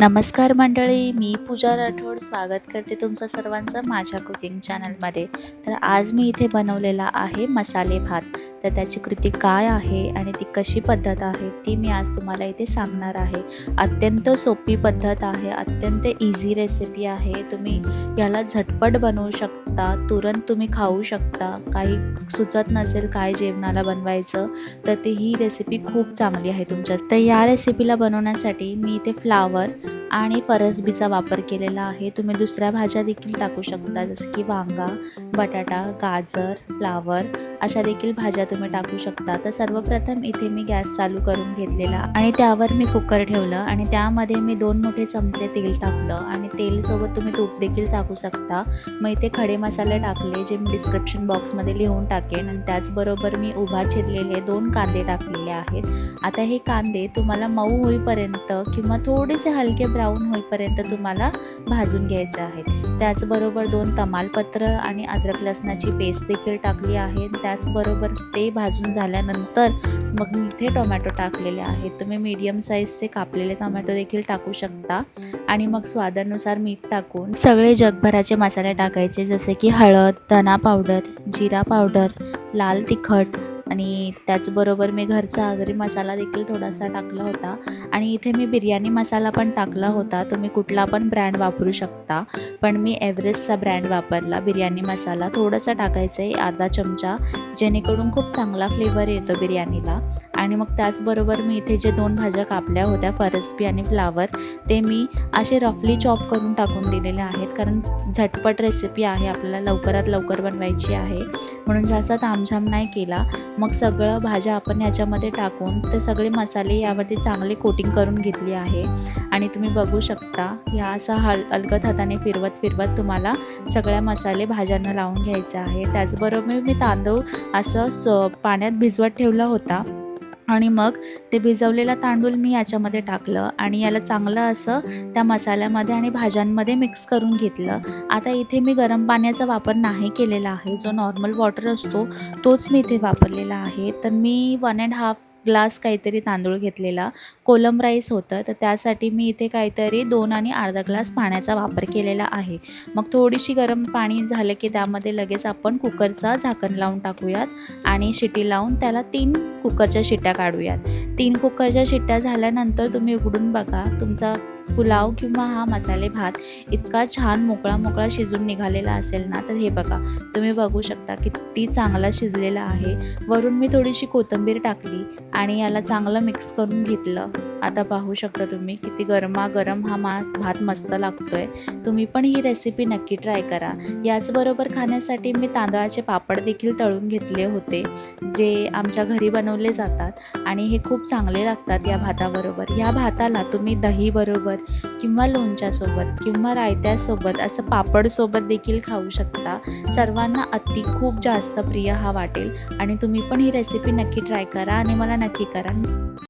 नमस्कार मंडळी मी पूजा राठोड स्वागत करते तुमचं सर्वांचं माझ्या कुकिंग चॅनलमध्ये तर आज मी इथे बनवलेला आहे मसाले भात. तर त्याची कृती काय आहे आणि ती कशी पद्धत आहे ती मी आज तुम्हाला इथे सांगणार आहे. अत्यंत सोपी पद्धत आहे अत्यंत इझी रेसिपी आहे. तुम्ही याला झटपट बनवू शकता तुरंत तुम्ही खाऊ शकता. काही सुचत नसेल काय जेवणाला बनवायचं तर ती ही रेसिपी खूप चांगली आहे तुमच्या. तर या रेसिपीला बनवण्यासाठी मी इथे फ्लावर Thank you. आणि फरसबीचा वापर केलेला आहे. तुम्ही दुसऱ्या भाज्या देखील टाकू शकता जसं की वांगा बटाटा गाजर फ्लावर अशा देखील भाज्या तुम्ही टाकू शकता. तर सर्वप्रथम इथे मी गॅस चालू करून घेतलेला आणि त्यावर मी कुकर ठेवलं आणि त्यामध्ये मी दोन मोठे चमचे तेल टाकलं आणि तेलसोबत तुम्ही तूप देखील टाकू शकता. मग इथे खडे मसाले टाकले जे मी डिस्क्रिप्शन बॉक्समध्ये लिहून टाकेन आणि त्याचबरोबर मी उभा चिरलेले दोन कांदे टाकलेले आहेत. आता हे कांदे तुम्हाला मऊ होईपर्यंत किंवा थोडेसे हलके ब्राऊन होईपर्यंत तुम्हाला भाजून घ्यायचे आहेत त्याचबरोबर दोन तमालपत्र आणि अद्रक लसणाची पेस्ट देखील टाकली आहे. त्याचबरोबर ते भाजून झाल्यानंतर मग मी इथे टोमॅटो टाकलेले आहेत. तुम्ही मीडियम साईजचे कापलेले टोमॅटो देखील टाकू शकता. आणि मग स्वादानुसार मीठ टाकून सगळे जगभराचे मसाले टाकायचे. जसे की हळद धना पावडर जिरा पावडर लाल तिखट आणि त्याचबरोबर मी घरचा आगरी मसाला देखील थोडासा टाकला होता. आणि इथे मी बिर्याणी मसाला पण टाकला होता. तुम्ही कुठला पण ब्रँड वापरू शकता. पण मी एव्हरेस्टचा ब्रँड वापरला. बिर्याणी मसाला थोडासा टाकायचा आहे अर्धा चमचा जेणेकरून खूप चांगला फ्लेवर येतो बिर्याणीला. आणि मग त्याचबरोबर मी इथे जे दोन भाज्या कापल्या होत्या फरसबी आणि फ्लावर ते मी असे रफली चॉप करून टाकून दिलेले आहेत. कारण झटपट रेसिपी आहे आपल्याला लवकरात लवकर बनवायची आहे. म्हणून जास्त तामझाम नाही केला. मग सगळं भाज्या आपण याच्यामध्ये टाकून ते सगळे मसाले यावरती चांगले कोटिंग करून घेतली आहे. आणि तुम्ही बघू शकता या असा हल अलगद हाताने फिरवत फिरवत तुम्हाला सगळ्या मसाले भाज्यांना लावून घ्यायचं आहे. त्याचबरोबर मी तांदूळ असं स पाण्यात भिजवत ठेवला होता. आणि मग ते भिजवलेलं तांदूळ मी याच्यामध्ये टाकलं आणि याला चांगलं असं त्या मसाल्यामध्ये आणि भाज्यांमध्ये मिक्स करून घेतलं. आता इथे मी गरम पाण्याचा वापर नाही केलेला आहे. जो नॉर्मल वॉटर असतो तोच मी इथे वापरलेला आहे. तर मी वन अँड हाफ ग्लास काहीतरी तांदूळ घेतलेला कोलम राईस होतं. तर त्यासाठी मी इथे काहीतरी दोन आणि अर्धा ग्लास पाण्याचा वापर केलेला आहे. मग थोडीशी गरम पाणी झालं की त्यामध्ये लगेच आपण कुकरचा झाकण लावून टाकूयात आणि शिटी लावून त्याला तीन कुकरच्या शिट्ट्या काढूयात. तीन कुकरच्या शिट्ट्या झाल्यानंतर तुम्ही उघडून बघा तुमचा पुलाव किंवा हा मसाले भात इतका छान मोकळा मोकळा शिजून निघालेला असेल ना तर हे बघा तुम्ही बघू शकता किती चांगला शिजलेला आहे. वरून मी थोडीशी कोथिंबीर टाकली आणि याला चांगलं मिक्स करून घेतलं. आता पाहू शकता तुम्ही किती गरमागरम हा मा भात मस्त लागतोय. तुम्ही पण ही रेसिपी नक्की ट्राय करा. याचबरोबर खाण्यासाठी मी तांदळाचे पापड देखील तळून घेतले होते जे आमच्या घरी बनवले जातात आणि हे खूप चांगले लागतात या भाताबरोबर. या भाताला तुम्ही दहीबरोबर किंवा लोणच्यासोबत किंवा रायत्यासोबत असं पापडसोबत देखील खाऊ शकता. सर्वांना अति खूप जास्त प्रिय हा वाटेल आणि तुम्ही पण ही रेसिपी नक्की ट्राय करा आणि मला नक्की करा.